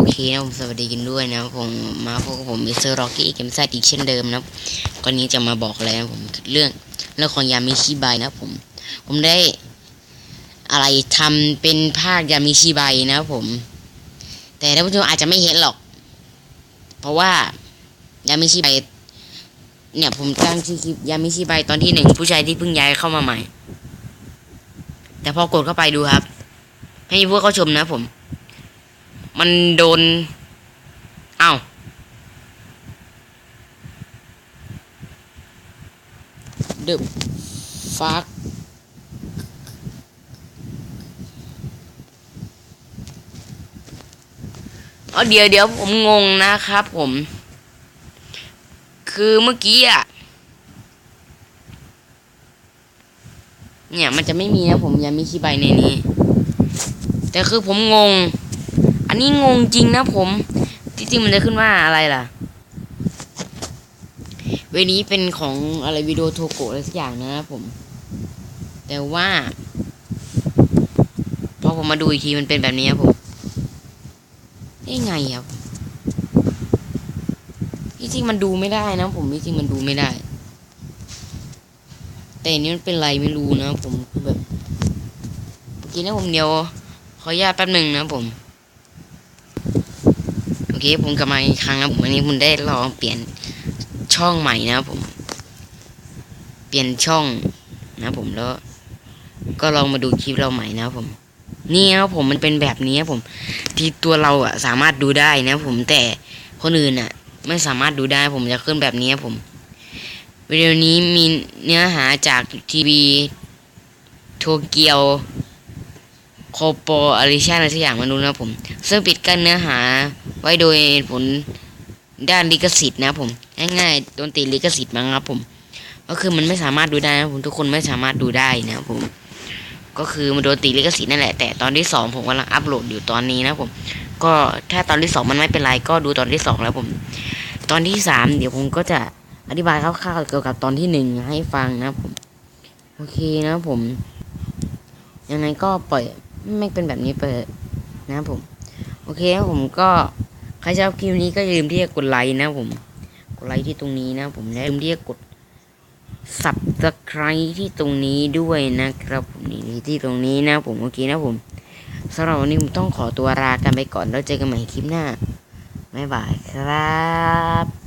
โอเคนะผมสวัสดีกันด้วยนะผมมาพบกับผมมิสเตอร์ร็อกกี้เกมซ่าอีกเช่นเดิมนะก่อนนี้จะมาบอกอะไรนะผมเรื่องเรื่องของยามิชิบายนะผมผมได้อะไรทำเป็นภาคยามิชิบายนะผม แต่ท่านผู้ชมอาจจะไม่เห็นหรอก เพราะว่ายามิชิบายเนี่ยผมตั้งชื่อคลิปยามิชิบายตอนที่หนึ่งผู้ชายที่เพิ่งย้ายเข้ามาใหม่ แต่พอกดเข้าไปดูครับ ให้พวกเขาชมนะผม มันโดนเอ้า The fuck เอาเดี๋ยวเดี๋ยวผมงงนะครับผม คือเมื่อกี้อะ เนี่ยมันจะไม่มีนะผมยังมีคีย์ใบในนี้ แต่คือผมงง อันนี้งงจริงนะผมจริงมันจะขึ้นว่าอะไรล่ะ เวนี้เป็นของอะไรวิดีโอโทโกะอะไรสักอย่างนะผม แต่ว่าพอผมมาดูอีกทีมันเป็นแบบนี้ครับผมได้ไงครับจริงมันดูไม่ได้นะผมจริงมันดูไม่ได้ แต่อันนี้มันเป็นไรไม่รู้นะผมคือแบบเมื่อกี้นะผมเดียวขออนุญาตแป๊บหนึ่งนะผม อเคผมกลับมาอีกครั้งนะผมวันนี้ผมได้ลองเปลี่ยนช่องใหม่นะผม เปลี่ยนช่องนะผมแล้ว ก็ลองมาดูคลิปเราใหม่นะผม นี่ครับผมมันเป็นแบบนี้ครับผม ที่ตัวเราอะสามารถดูได้นะผมแต่คนอื่นอะไม่สามารถดูได้ผมจะขึ้นแบบนี้ครับผมวิดีโอนี้มีเนื้อหาจากทีวีโตเกียวโคโปอาริชาอะไรสักอย่างมารู้นะผม ซึ่งปิดกั้นเนื้อหา ไว้โดยผลด้านลิขสิทธิ์นะผมง่ายๆโดนติดลิขสิทธิ์มั้งครับผม ก็คือมันไม่สามารถดูได้นะผมทุกคนไม่สามารถดูได้นะครับผม ก็คือมันโดนติดลิขสิทธิ์นั่นแหละแต่ตอนที่สองผมกำลังอัปโหลดอยู่ตอนนี้นะผม ก็ถ้าตอนที่สองมันไม่เป็นไรก็ดูตอนที่สองแล้วผม ตอนที่สามเดี๋ยวผมก็จะอธิบายคร่าวๆเกี่ยวกับตอนที่หนึ่งให้ฟังนะผมโอเคนะผมยังไงก็ปล่อยไม่เป็นแบบนี้ไปนะผม โอเคครับผมก็ใครชอบคลิปนี้ก็อย่าลืมที่จะกดไลค์นะผม กดไลค์ที่ตรงนี้นะผมและอย่าลืมที่จะกด subscribe ที่ตรงนี้ด้วยนะครับผมนี่ที่ตรงนี้นะผมโอเคนะผมสำหรับวันนี้ผมต้องขอตัวลากันไปก่อนแล้วเจอกันใหม่คลิปหน้าบ๊ายบายครับ